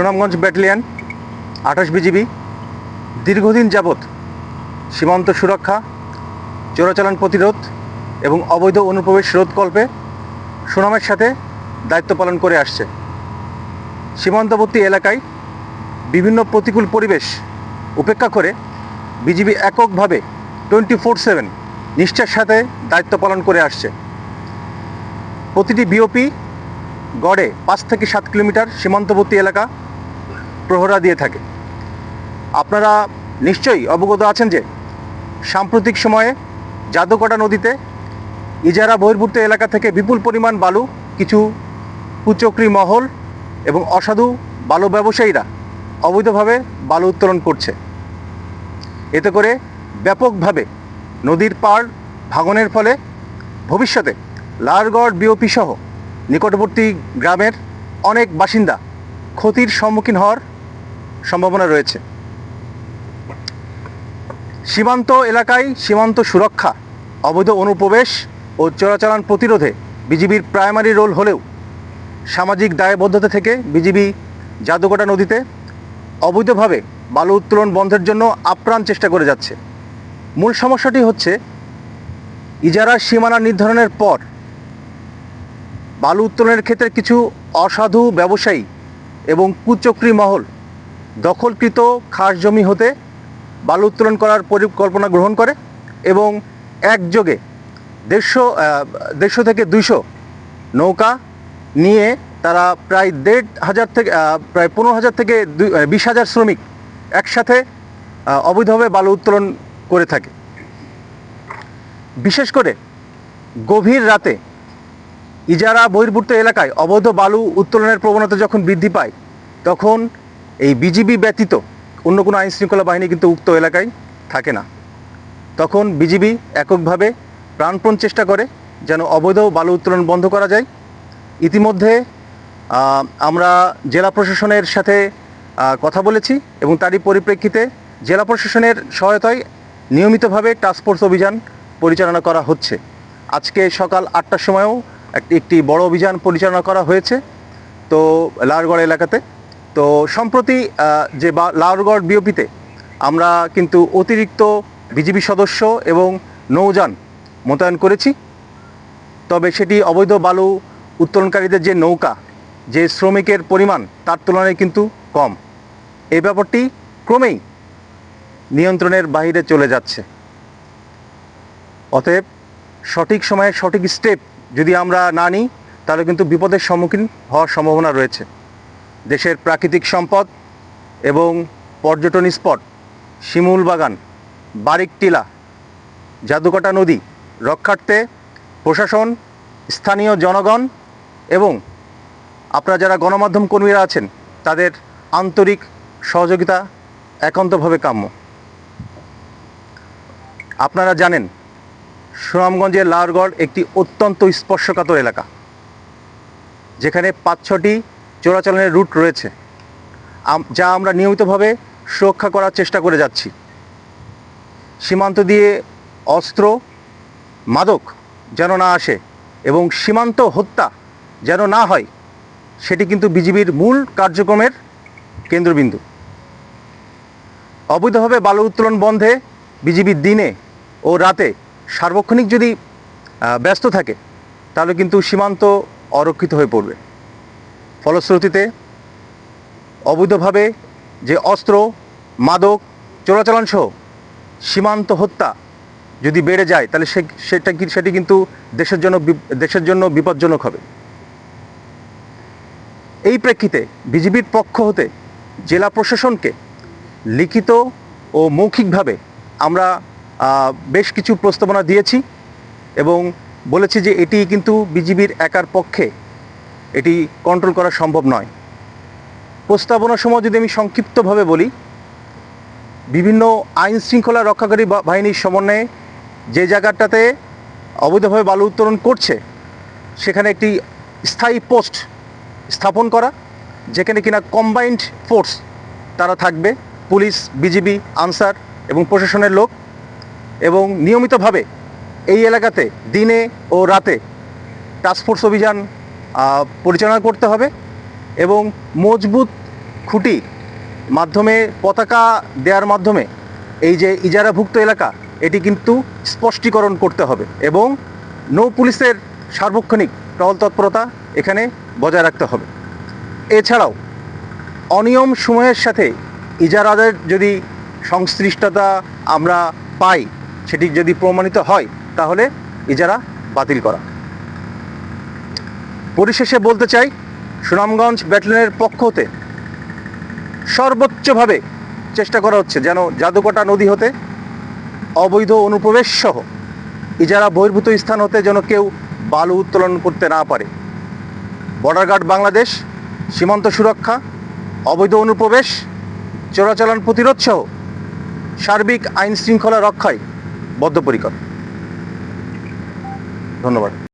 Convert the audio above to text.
Sunamganj battalion, আঠাশ BGB, দীর্ঘদিন যাবৎ সীমান্ত সুরক্ষা, চোরাচালান প্রতিরোধ এবং অবৈধ অনুপ্রবেশ রোধকল্পে সুনামের সাথে দায়িত্ব পালন করে আসছে। সীমান্তবর্তী এলাকায় বিভিন্ন প্রতিকূল পরিবেশ উপেক্ষা করে বিজিবি এককভাবে টোয়েন্টি ফোর সেভেন নিষ্ঠার সাথে দায়িত্ব পালন করে আসছে। প্রতিটি বিওপি গড়ে পাঁচ থেকে সাত কিলোমিটার সীমান্তবর্তী এলাকা প্রহরা দিয়ে থাকে। আপনারা নিশ্চয়ই অবগত আছেন যে, সাম্প্রতিক সময়ে জাদুকটা নদীতে, ইজারা বহির্ভূত এলাকা থেকে বিপুল পরিমাণ বালু, কিছু কুচক্রি মহল এবং অসাধু বালু ব্যবসায়ীরা অবৈধভাবে বালু উত্তোলন করছে। এতে করে ব্যাপকভাবে নদীর পাড় ভাঙনের ফলে ভবিষ্যতে লারগড় বিওপি সহ নিকটবর্তী গ্রামের অনেক বাসিন্দা ক্ষতির সম্মুখীন হওয়ার সম্ভাবনা রয়েছে। সীমান্ত এলাকায় সীমান্ত সুরক্ষা, অবৈধ অনুপ্রবেশ ও চোরাচালান প্রতিরোধে বিজিবির প্রাইমারি রোল হলেও সামাজিক দায়বদ্ধতা থেকে বিজিবি জাদুকটা নদীতে অবৈধভাবে বালু উত্তোলন বন্ধের জন্য আপ্রাণ চেষ্টা করে যাচ্ছে। মূল সমস্যাটি হচ্ছে ইজারা সীমানা নির্ধারণের পর বালু উত্তোলনের ক্ষেত্রে কিছু অসাধু ব্যবসায়ী এবং কুচক্রী মহল দখলকৃত খাস জমি হতে বালু উত্তোলন করার পরিকল্পনা গ্রহণ করে এবং একযোগে দেড়শো দেড়শো থেকে দুইশো নৌকা নিয়ে তারা প্রায় দেড় হাজার থেকে প্রায় পনেরো হাজার থেকে বিশ হাজার শ্রমিক একসাথে অবৈধভাবে বালু উত্তোলন করে থাকে। বিশেষ করে গভীর রাতে ইজারা বহির্ভূত এলাকায় অবৈধ বালু উত্তোলনের প্রবণতা যখন বৃদ্ধি পায়, তখন এই বিজিবি ব্যতীত অন্য কোনো আইন শৃঙ্খলা বাহিনী কিন্তু উক্ত এলাকায় থাকে না। তখন বিজিবি এককভাবে প্রাণপণ চেষ্টা করে যেন অবৈধ বালু উত্তোলন বন্ধ করা যায়। ইতিমধ্যে আমরা জেলা প্রশাসনের সাথে কথা বলেছি এবং তারই পরিপ্রেক্ষিতে জেলা প্রশাসনের সহায়তায় নিয়মিতভাবে টাস্কফোর্স অভিযান পরিচালনা করা হচ্ছে। আজকে সকাল আটটার সময়ও একটি বড় অভিযান পরিচালনা করা হয়েছে। তো লাউরগড় এলাকাতে তো সম্প্রতি যে বা, লাউরগড় বিওপিতে আমরা কিন্তু অতিরিক্ত বিজিবি সদস্য এবং নৌযান মোতায়েন করেছি। তবে সেটি অবৈধ বালু উত্তোলনকারীদের যে নৌকা, যে শ্রমিকের পরিমাণ, তার তুলনায় কিন্তু কম। এই ব্যাপারটি ক্রমেই নিয়ন্ত্রণের বাইরে চলে যাচ্ছে। অতএব সঠিক সময়ে সঠিক স্টেপ যদি আমরা না নিই, তাহলে কিন্তু বিপদের সম্মুখীন হওয়ার সম্ভাবনা রয়েছে। দেশের প্রাকৃতিক সম্পদ এবং পর্যটন স্পট, শিমুল বাগান, বারিক টিলা, জাদুকাটা নদী রক্ষার্থে প্রশাসন, স্থানীয় জনগণ এবং আপনারা যারা গণমাধ্যম কর্মীরা আছেন, তাদের আন্তরিক সহযোগিতা একান্তভাবে কাম্য। আপনারা জানেন, সুনামগঞ্জের লাউরগড় একটি অত্যন্ত স্পর্শকাতর এলাকা, যেখানে পাঁচ ছটি চোরাচালানের রুট রয়েছে। যা আমরা নিয়মিতভাবে সুরক্ষা করার চেষ্টা করে যাচ্ছি। সীমান্ত দিয়ে অস্ত্র, মাদক যেন না আসে এবং সীমান্ত হত্যা যেন না হয়, সেটি কিন্তু বিজিবির মূল কার্যক্রমের কেন্দ্রবিন্দু। অবৈধভাবে বালু উত্তোলন বন্ধে বিজিবি দিনে ও রাতে সার্বক্ষণিক যদি ব্যস্ত থাকে, তাহলে কিন্তু সীমান্ত অরক্ষিত হয়ে পড়বে। ফলশ্রুতিতে অবৈধভাবে যে অস্ত্র, মাদক, চোরাচালান সহ সীমান্ত হত্যা যদি বেড়ে যায়, তাহলে সে, সেটা সেটি কিন্তু দেশের জন্য দেশের জন্য বিপজ্জনক হবে। এই প্রেক্ষিতে বিজিবির পক্ষ হতে জেলা প্রশাসনকে লিখিত ও মৌখিকভাবে আমরা বেশ কিছু প্রস্তাবনা দিয়েছি এবং বলেছি যে এটি কিন্তু বিজিবির একার পক্ষে এটি কন্ট্রোল করা সম্ভব নয়। প্রস্তাবনার সময় যদি আমি সংক্ষিপ্তভাবে বলি, বিভিন্ন আইন শৃঙ্খলা রক্ষাকারী বাহিনীর সমন্বয়ে যে জায়গাটাতে অবৈধভাবে বালু উত্তোলন করছে, সেখানে একটি স্থায়ী পোস্ট স্থাপন করা, যেখানে কিনা কম্বাইন্ড ফোর্স তারা থাকবে, পুলিশ, বিজিবি, আনসার এবং প্রশাসনের লোক এবং নিয়মিতভাবে এই এলাকাতে দিনে ও রাতে টাস্কফোর্স অভিযান পরিচালনা করতে হবে এবং মজবুত খুঁটি মাধ্যমে, পতাকা দেওয়ার মাধ্যমে এই যে ইজারাভুক্ত এলাকা, এটি কিন্তু স্পষ্টীকরণ করতে হবে এবং নৌ পুলিশের সার্বক্ষণিক টহল তৎপরতা এখানে বজায় রাখতে হবে। এছাড়াও, অনিয়ম সময়ের সাথে ইজারাদের যদি সংশ্লিষ্টতা আমরা পাই, সেটি যদি প্রমাণিত হয়, তাহলে ইজারা বাতিল করা। পরিশেষে বলতে চাই, সুনামগঞ্জ ব্যাটালিয়নের পক্ষ হতে সর্বোচ্চভাবে চেষ্টা করা হচ্ছে যেন জাদুকটা নদী হতে অবৈধ অনুপ্রবেশ সহ ইজারা বহির্ভূত স্থান হতে যেন কেউ বালু উত্তোলন করতে না পারে। বর্ডার গার্ড বাংলাদেশ, সীমান্ত সুরক্ষা, অবৈধ অনুপ্রবেশ, চোরাচালান প্রতিরোধ সহ সার্বিক আইন শৃঙ্খলা রক্ষায় বদ্ধপরিকর। ধন্যবাদ।